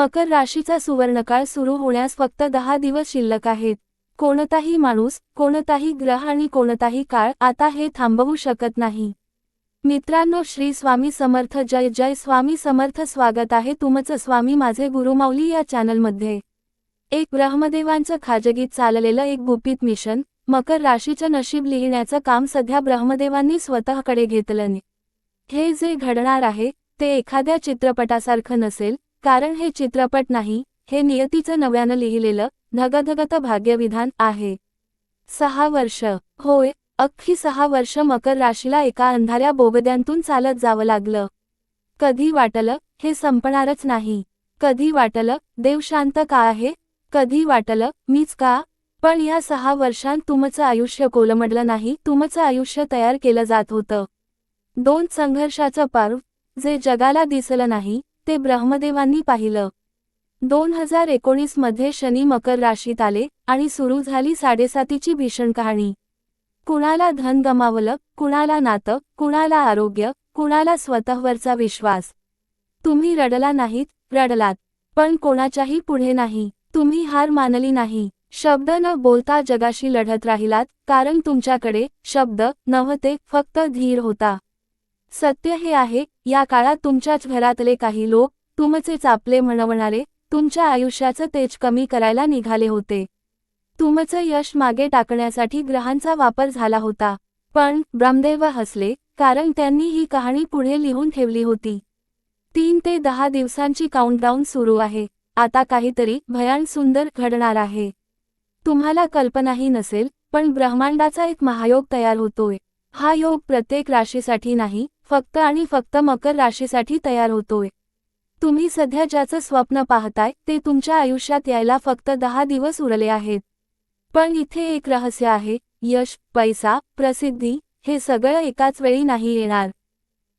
मकर राशीचा सुवर्णकाळ सुरू होण्यास फक्त दहा दिवस शिल्लक आहेत. कोणताही माणूस कोणताही ग्रह आणि कोणताही काळ आता हे थांबवू शकत नाही. मित्रांनो श्री स्वामी समर्थ जय जय स्वामी समर्थ स्वागत आहे तुमचं स्वामी माझे गुरुमाऊली या चॅनलमध्ये. एक ब्रह्मदेवांचं खाजगीत चाललेलं एक गुपित मिशन मकर राशीचं नशीब लिहिण्याचं काम सध्या ब्रह्मदेवांनी स्वतःकडे घेतलं हे जे घडणार आहे ते एखाद्या चित्रपटासारखं नसेल कारण हे चित्रपट नाही हे नियतीचं नव्यानं लिहिलेलं धगधगत भाग्यविधान आहे. सहा वर्ष. होय अख्खी सहा वर्ष मकर राशीला एका अंधाऱ्या बोगद्यांतून चालत जावं लागलं. कधी वाटलं हे संपणारच नाही. कधी वाटलं देव शांत का आहे? कधी वाटलं मीच का? पण या सहा वर्षांत तुमचं आयुष्य कोलमडलं नाही तुमचं आयुष्य तयार केलं जात होतं. दोन संघर्षाचं पर्व जे जगाला दिसलं नाही ते ब्रह्मदेवांनी पाहिलं. दोन हजार एकोणीसमध्ये शनी मकर राशीत आले आणि सुरू झाली साडेसातीची भीषण कहाणी. कुणाला धन गमावलं कुणाला नातं कुणाला आरोग्य कुणाला स्वतःवरचा विश्वास. तुम्ही रडला नाहीत रडलात. पण कोणाच्याही पुढे नाही. तुम्ही हार मानली नाही. शब्द न बोलता जगाशी लढत राहिलात कारण तुमच्याकडे शब्द नव्हते फक्त धीर होता. सत्य हे आहे या काळात तुमच्याच घरातले काही लोक तुमचे चापले म्हणवणारे तुमच्या आयुष्याचं तेज कमी करायला निघाले होते. तुमचं यश मागे टाकण्यासाठी ग्रहांचा वापर झाला होता. पण ब्रह्मदेव हसले कारण त्यांनी ही कहाणी पुढे लिहून ठेवली होती. तीन ते दहा दिवसांची काउंटडाऊन सुरू आहे. आता काहीतरी भयान सुंदर घडणार आहे. तुम्हाला कल्पनाही नसेल पण ब्रह्मांडाचा एक महायोग तयार होतोय. हा योग प्रत्येक राशीसाठी नाही फक्त आणि फक्त मकर राशीसाठी तयार होतोय. तुम्ही सध्या ज्याचं स्वप्न पाहताय ते तुमच्या आयुष्यात यायला फक्त दहा दिवस उरले आहेत. पण इथे एक रहस्य आहे यश पैसा प्रसिद्धी हे सगळं एकाच वेळी नाही येणार.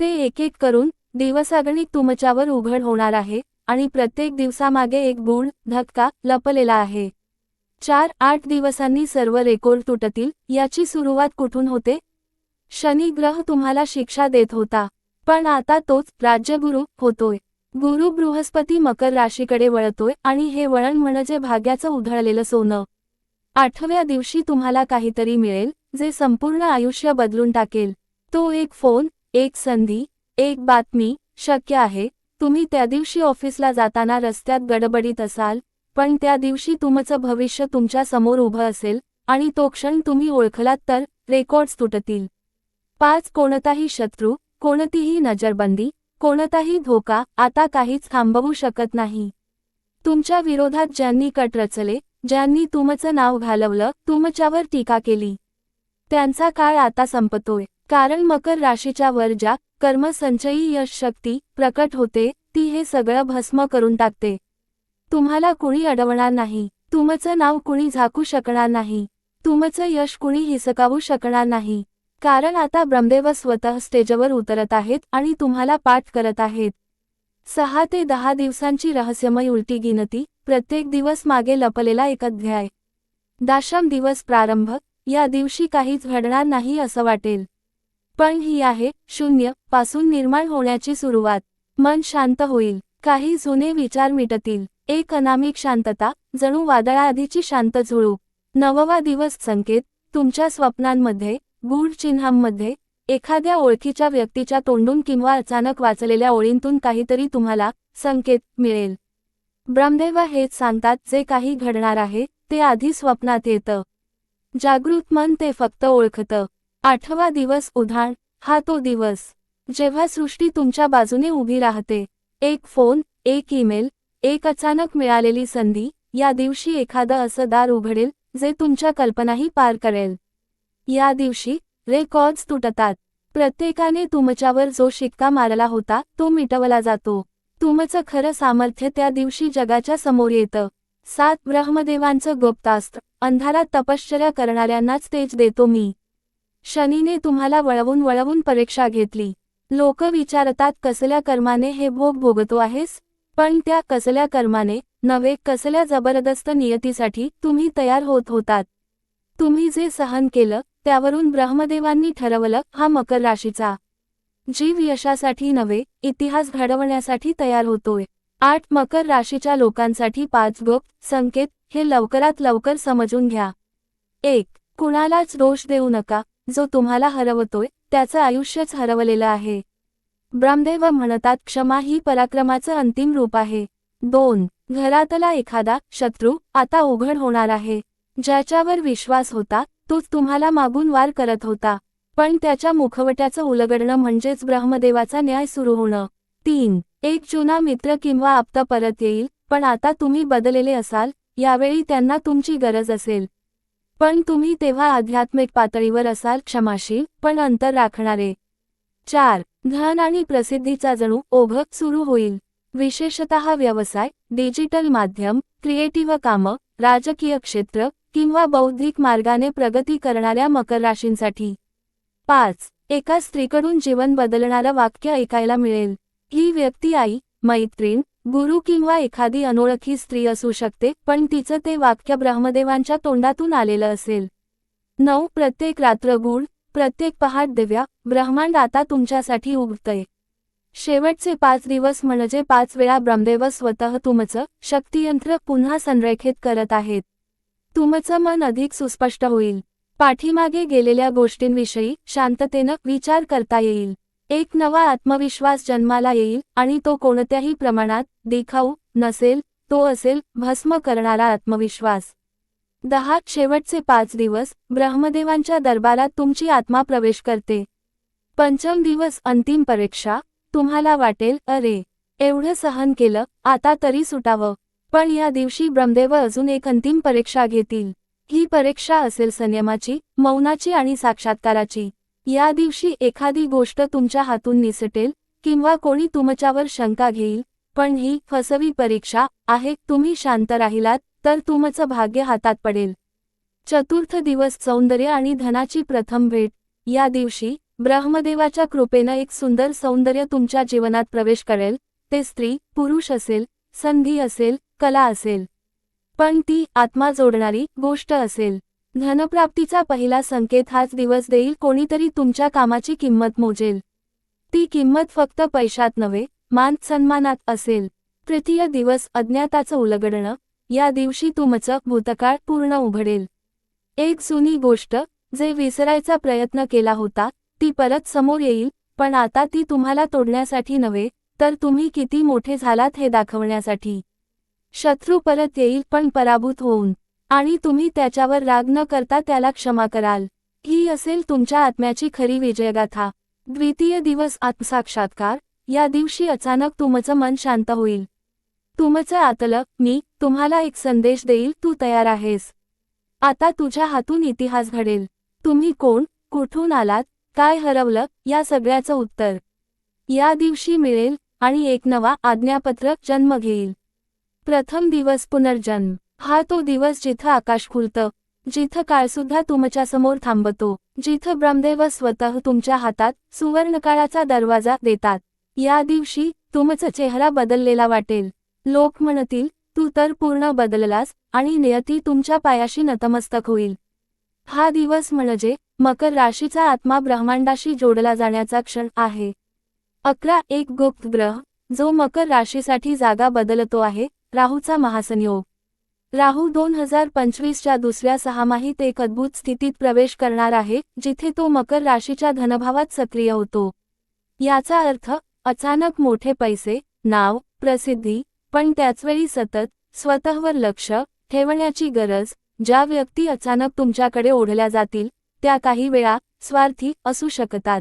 ते एक एक करून दिवसागणिक तुमच्यावर उघड होणार आहे आणि प्रत्येक दिवसामागे एक गुण धक्का लपलेला आहे. चार आठ दिवसांनी सर्व रेकॉर्ड तुटतील याची सुरुवात कुठून होते? शनी ग्रह तुम्हाला शिक्षा देत होता. पण आता तोच राज्यगुरु होतोय. गुरु बृहस्पती मकर राशीकडे वळतोय आणि हे वळण म्हणजे भाग्याचं उधळलेलं सोनं. आठव्या दिवशी तुम्हाला काहीतरी मिळेल जे संपूर्ण आयुष्य बदलून टाकेल. तो एक फोन एक संधी एक बातमी शक्य आहे. तुम्ही त्या दिवशी ऑफिसला जाताना रस्त्यात गडबडीत असाल पण त्या दिवशी तुमचं भविष्य तुमच्यासमोर उभं असेल आणि तो क्षण तुम्ही ओळखलात तर रेकॉर्ड्स तुटतील. पाच कोणताही शत्रू कोणतीही नजरबंदी कोणताही धोका आता काहीच थांबवू शकत नाही. तुमच्या विरोधात ज्यांनी कट रचले ज्यांनी तुमचं नाव घालवलं तुमच्यावर टीका केली. त्यांचा काळ आता संपतोय. कारण मकर राशीच्या वर ज्या कर्मसंचयी यश शक्ती प्रकट होते ती हे सगळं भस्म करून टाकते. तुम्हाला कुणी अडवणार नाही. तुमचं नाव कुणी झाकू शकणार नाही. तुमचं यश कुणी हिसकावू शकणार नाही. कारण आता ब्रह्मदेव स्वतः स्टेजवर उतरत आहेत आणि तुम्हाला पाठ करत आहेत. सहा ते दहा दिवसांची रहस्यमय उलटी गिनती प्रत्येक दिवस मागे लपलेला एक अध्याय. दाशम दिवस प्रारंभ या दिवशी काहीच घडणार नाही असं वाटेल. पण ही आहे शून्यपासून निर्माण होण्याची सुरुवात. मन शांत होईल काही जुने विचार मिटतील. एक अनामिक शांतता जणू वादळाआधीची शांत झुळूक. नववा दिवस संकेत तुमच्या स्वप्नांमध्ये गूढ चिन्हांमध्ये एखाद्या ओळखीच्या व्यक्तीच्या तोंडून किंवा अचानक वाचलेल्या ओळींतून काहीतरी तुम्हाला संकेत मिळेल. ब्रह्मदेव हेच सांगतात जे काही घडणार आहे ते आधी स्वप्नात येतं. जागृत मन ते फक्त ओळखतं. आठवा दिवस उधाण हा तो दिवस. जेव्हा सृष्टी तुमच्या बाजूने उभी राहते एक फोन एक ईमेल एक अचानक मिळालेली संधी या दिवशी एखादं असं दार उघडेल जे तुमच्या कल्पनाही पार करेल. या दिवशी रेकॉर्ड्स तुटतात. प्रत्येकाने तुमच्यावर जो शिक्का मारला होता तो मिटवला जातो. तुमचं खरं सामर्थ्य त्या दिवशी जगाच्या समोर येतं. सात ब्रह्मदेवांचं गुप्तास्त्र. अंधारात तपश्चर्या करणाऱ्यांनाच तेज देतो मी. शनीने तुम्हाला वळवून वळवून परीक्षा घेतली. लोक विचारतात कसल्या कर्माने हे भोग भोगतो आहेस? पण त्या कसल्या कर्माने? नवे कसल्या जबरदस्त नियतीसाठी तुम्ही तयार होत होतात. तुम्ही जे सहन केलं त्यावरून ब्रह्मदेवांनी ठरवलं हा मकर राशीचा. जीव यशासाठी नव्हे इतिहास घडवण्यासाठी तयार होतोय. आठ मकर राशीच्या लोकांसाठी पाच गोप संकेत हे लवकरात लवकर समजून घ्या. एक कुणालाच दोष देऊ नका जो तुम्हाला हरवतोय त्याचं आयुष्यच हरवलेलं आहे. ब्रह्मदेव म्हणतात क्षमा ही पराक्रमाचं अंतिम रूप आहे. दोन घरातला एखादा शत्रू आता उघड होणार आहे. ज्याच्यावर विश्वास होता तोच तुम्हाला मागून वार करत होता. पण त्याच्या मुखवट्याचं उलगडणं म्हणजेच ब्रह्मदेवाचा न्याय सुरू होणं. तीन एक जुना मित्र किंवा आपता परत येईल पण आता तुम्ही बदलेले असाल यावेळी त्यांना तुमची गरज असेल. पण तुम्ही तेव्हा आध्यात्मिक पातळीवर असाल क्षमाशील पण अंतर राखणारे. चार धन आणि प्रसिद्धीचा जणू ओघ सुरू होईल. विशेषतः व्यवसाय डिजिटल माध्यम क्रिएटिव्ह कामं राजकीय क्षेत्र किंवा बौद्धिक मार्गाने प्रगती करणाऱ्या मकर राशींसाठी. पाच. एका स्त्रीकडून जीवन बदलणारं वाक्य ऐकायला मिळेल. ही व्यक्ती आई मैत्रीण गुरु किंवा एखादी अनोळखी स्त्री असू शकते पण तिचं ते वाक्य ब्रह्मदेवांच्या तोंडातून आलेलं असेल. नऊ. प्रत्येक रात्र गुढ प्रत्येक पहाट दिव्या ब्रह्मांड आता तुमच्यासाठी उगतय शेवटचे पाच दिवस म्हणजे पाच वेळा ब्रह्मदेव स्वतः तुमचं शक्तियंत्र पुन्हा संरेखित करत आहेत. तुमचं मन अधिक सुस्पष्ट होईल. पाठीमागे गेलेल्या गोष्टींविषयी शांततेनं विचार करता येईल. एक नवा आत्मविश्वास जन्माला येईल आणि तो कोणत्याही प्रमाणात देखाऊ नसेल तो असेल भस्म करणारा आत्मविश्वास. दहा शेवटचे पाच दिवस ब्रह्मदेवांच्या दरबारात तुमची आत्मा प्रवेश करते. पंचम दिवस अंतिम परीक्षा तुम्हाला वाटेल अरे एवढं सहन केलं आता तरी सुटावं. पण या दिवशी ब्रह्मदेव अजून एक अंतिम परीक्षा घेतील. ही परीक्षा असेल संयमाची मौनाची आणि साक्षात्काराची. या दिवशी एखादी गोष्ट तुमच्या हातून निसटेल किंवा कोणी तुमच्यावर शंका घेईल पण ही फसवी परीक्षा आहे तुम्ही शांत राहिलात तर तुमचं भाग्य हातात पडेल. चतुर्थ दिवस सौंदर्य आणि धनाची प्रथम भेट. या दिवशी ब्रह्मदेवाच्या कृपेनं एक सुंदर सौंदर्य तुमच्या जीवनात प्रवेश करेल ते स्त्री पुरुष असेल संधी असेल कला असेल. पण ती आत्मा जोडणारी गोष्ट असेल. धनप्राप्तीचा पहिला संकेत हाच दिवस देईल कोणीतरी तुमच्या कामाची किंमत मोजेल. ती किंमत फक्त पैशात नव्हे मान सन्मानात असेल. तृतीय दिवस अज्ञाताचं उलगडणं या दिवशी तुमचं भूतकाळ पूर्ण उघडेल. एक जुनी गोष्ट जे विसरायचा प्रयत्न केला होता ती परत समोर येईल पण आता ती तुम्हाला तोडण्यासाठी नव्हे तर तुम्ही किती मोठे झालात हे दाखवण्यासाठी. शत्रू परत येईल पण पराभूत होऊन आणि तुम्ही त्याच्यावर राग न करता त्याला क्षमा कराल. ही असेल तुमच्या आत्म्याची खरी विजयगाथा. द्वितीय दिवस आत्मसाक्षात्कार या दिवशी अचानक तुमचं मन शांत होईल. तुमचं आतलं मी तुम्हाला एक संदेश देईल तू तयार आहेस. आता तुझ्या हातून इतिहास घडेल. तुम्ही कोण कुठून आलात काय हरवलं या सगळ्याचं उत्तर. या दिवशी मिळेल आणि एक नवा आज्ञापत्रक जन्म घेईल. प्रथम दिवस पुनर्जन्म. हा तो दिवस जिथं आकाश खुलतं जिथं काळसुद्धा तुमच्यासमोर थांबतो जिथं ब्रह्मदेव स्वतः तुमच्या हातात सुवर्णकाळाचा दरवाजा देतात. या दिवशी तुमचा चेहरा बदललेला वाटेल. लोक म्हणतील तू तर पूर्ण बदललास आणि नियती तुमच्या पायाशी नतमस्तक होईल. हा दिवस म्हणजे मकर राशीचा आत्मा ब्रह्मांडाशी जोडला जाण्याचा क्षण आहे. अकरा एक गुप्त ग्रह जो मकर राशीसाठी जागा बदलतो आहे राहूचा महासंयोग. राहू दोन हजार पंचवीसच्या दुसऱ्या सहामाहीत एक अद्भुत स्थितीत प्रवेश करणार आहे जिथे तो मकर राशीच्या धनभावात सक्रिय होतो. याचा अर्थ अचानक मोठे पैसे नाव प्रसिद्धी पण त्याचवेळी सतत स्वतःवर लक्ष ठेवण्याची गरज ज्या व्यक्ती अचानक तुमच्याकडे ओढल्या जातील त्या काही वेळा स्वार्थी असू शकतात.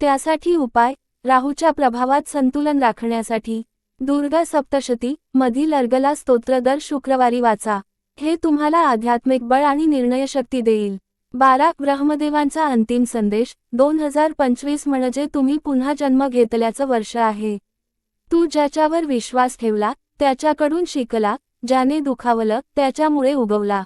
त्यासाठी उपाय राहूच्या प्रभावात संतुलन राखण्यासाठी दुर्गा सप्तशती मधील अर्गला स्तोत्र दर शुक्रवारी वाचा. हे तुम्हाला आध्यात्मिक बळ आणि निर्णयशक्ती देईल. बारा ब्रह्मदेवांचा अंतिम संदेश दोन हजार पंचवीस म्हणजे तुम्ही पुन्हा जन्म घेतल्याचं वर्ष आहे. तू ज्याच्यावर विश्वास ठेवला त्याच्याकडून शिकला ज्याने दुखावलं त्याच्यामुळे उगवला.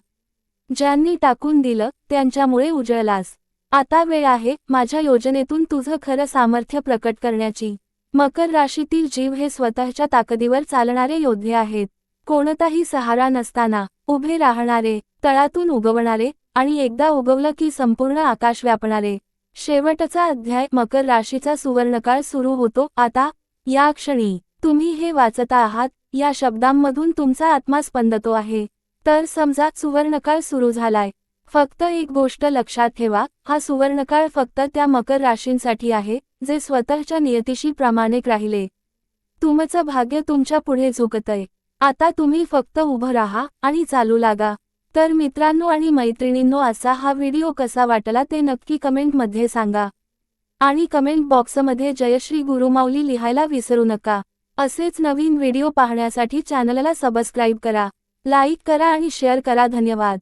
ज्यांनी टाकून दिलं त्यांच्यामुळे उजळलास. आता वेळ आहे माझ्या योजनेतून तुझं खरं सामर्थ्य प्रकट करण्याची. मकर राशीतील जीव हे स्वतःच्या ताकदीवर चालणारे योद्धे आहेत. कोणताही सहारा नसताना उभे राहणारे तळातून उगवणारे आणि एकदा उगवलं की संपूर्ण आकाश व्यापणारे. शेवटचा अध्याय मकर राशीचा सुवर्णकाळ सुरू होतो. आता या क्षणी तुम्ही हे वाचता आहात या शब्दांमधून तुमचा आत्मा स्पंदतो आहे. तर समजा सुवर्णकाळ सुरू झालाय. फक्त एक गोष्ट लक्षात ठेवा हा सुवर्णकाळ फक्त त्या मकर राशींसाठी आहे जे स्वतःच्या नियतीशी प्रामाणिक राहिले. तुमचं भाग्य तुमच्यापुढे झुकतय. आता तुम्ही फक्त उभं राहा आणि चालू लागा. तर मित्रांनो आणि मैत्रिणींनो असा हा व्हिडिओ कसा वाटला ते नक्की कमेंटमध्ये सांगा. आणि कमेंट बॉक्समध्ये जयश्री गुरुमाऊली लिहायला विसरू नका. असेच नवीन व्हिडिओ पाहण्यासाठी चॅनलला सबस्क्राईब करा लाईक करा आणि शेअर करा. धन्यवाद.